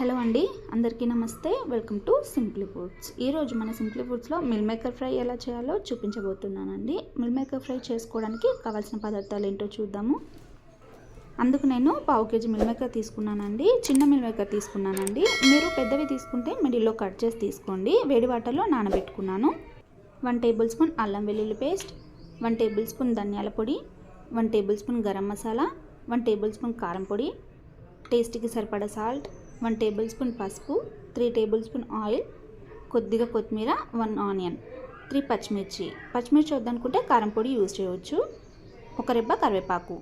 Hello అండి అందరికీ నమస్తే. Welcome to simply foods. ఈరోజు మన సింప్లీ ఫుడ్స్లో మిల్ మేకర్ ఫ్రై ఎలా చేయాలో చూపించబోతున్నానండి. మిల్ మేకర్ ఫ్రై చేసుకోవడానికి కావాల్సిన పదార్థాలు ఏంటో చూద్దాము. అందుకు నేను పావు కేజీ మిల్ మేకర్ తీసుకున్నానండి. చిన్న మిల్ మేకర్ తీసుకున్నానండి. మీరు పెద్దవి తీసుకుంటే మిడిల్లో కట్ చేసి తీసుకోండి. వేడి వాటర్లో నానబెట్టుకున్నాను. వన్ టేబుల్ స్పూన్ అల్లం వెల్లుల్లి పేస్ట్ వన్ టేబుల్ స్పూన్ ధనియాల పొడి one tablespoon garam masala one tablespoon కారం పొడి టేస్ట్కి సరిపడా సాల్ట్ వన్ టేబుల్ స్పూన్ పసుపు త్రీ టేబుల్ స్పూన్ ఆయిల్ కొద్దిగా కొత్తిమీర వన్ ఆనియన్ త్రీ పచ్చిమిర్చి. పచ్చిమిర్చి వద్దనుకుంటే కారం పొడి యూజ్ చేయవచ్చు ఒక రెబ్బ కరివేపాకు.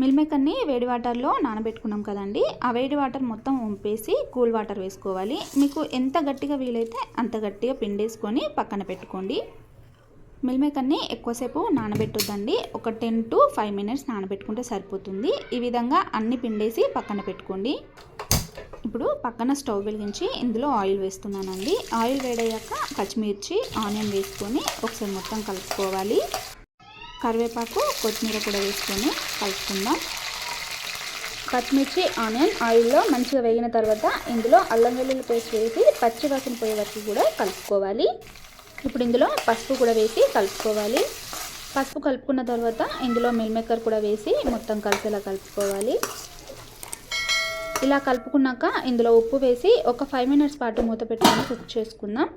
మిల్మేకర్ని వేడి వాటర్లో నానబెట్టుకున్నాం కదండి. ఆ వేడి వాటర్ మొత్తం వంపేసి కూల్ వాటర్ వేసుకోవాలి. మీకు ఎంత గట్టిగా వీలైతే అంత గట్టిగా పిండేసుకొని పక్కన పెట్టుకోండి. మిల్మేకర్ని ఎక్కువసేపు నానబెట్టొద్దండి. ఒక టెన్ టు ఫైవ్ మినిట్స్ నానబెట్టుకుంటే సరిపోతుంది. ఈ విధంగా అన్ని పిండేసి పక్కన పెట్టుకోండి. ఇప్పుడు పక్కన స్టవ్ వెలిగించి ఇందులో ఆయిల్ వేస్తున్నానండి. ఆయిల్ వేడయ్యాక పచ్చిమిర్చి ఆనియన్ వేసుకొని ఒకసారి మొత్తం కలుపుకోవాలి. కరివేపాకు కొత్తిమీర కూడా వేసుకొని కలుపుకుందాం. పచ్చిమిర్చి ఆనియన్ ఆయిల్లో మంచిగా వేగిన తర్వాత ఇందులో అల్లం వెల్లుల్లి పేస్ట్ వేసి పచ్చి వాసన పోయే వరకు కూడా కలుపుకోవాలి. ఇప్పుడు ఇందులో పసుపు కూడా వేసి కలుపుకోవాలి. పసుపు కలుపుకున్న తర్వాత ఇందులో మిల్ మేకర్ కూడా వేసి మొత్తం కలిసేలా కలుపుకోవాలి. ఇలా కలుపుకున్నాక ఇందులో ఉప్పు వేసి ఒక ఫైవ్ మినిట్స్ పాటు మూత పెట్టుకొని కుక్ చేసుకుందాం.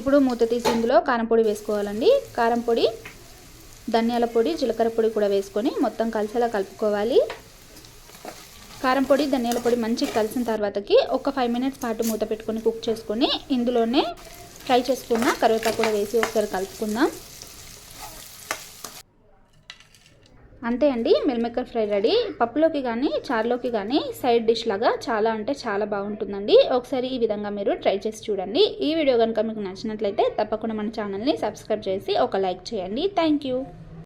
ఇప్పుడు మూత తీసి ఇందులో కారంపొడి వేసుకోవాలండి. కారంపొడి ధనియాల పొడి జీలకర్ర పొడి కూడా వేసుకొని మొత్తం కలిసేలా కలుపుకోవాలి. కారం పొడి ధనియాల పొడి మంచిగా కలిసిన తర్వాతకి ఒక ఫైవ్ మినిట్స్ పాటు మూత పెట్టుకొని కుక్ చేసుకొని ఇందులోనే ఫ్రై చేసుకున్న కరివేపాకు కూడా వేసి ఒకసారి కలుపుకుందాం. అంతే అండి మిల్ మేకర్ ఫ్రై రెడీ. పప్పులోకి కానీ చారులోకి కానీ సైడ్ డిష్ లాగా చాలా అంటే చాలా బాగుంటుందండి. ఒకసారి ఈ విధంగా మీరు ట్రై చేసి చూడండి. ఈ వీడియో కనుక మీకు నచ్చినట్లయితే తప్పకుండా మన ఛానల్ని సబ్స్క్రైబ్ చేసి ఒక లైక్ చేయండి. Thank you.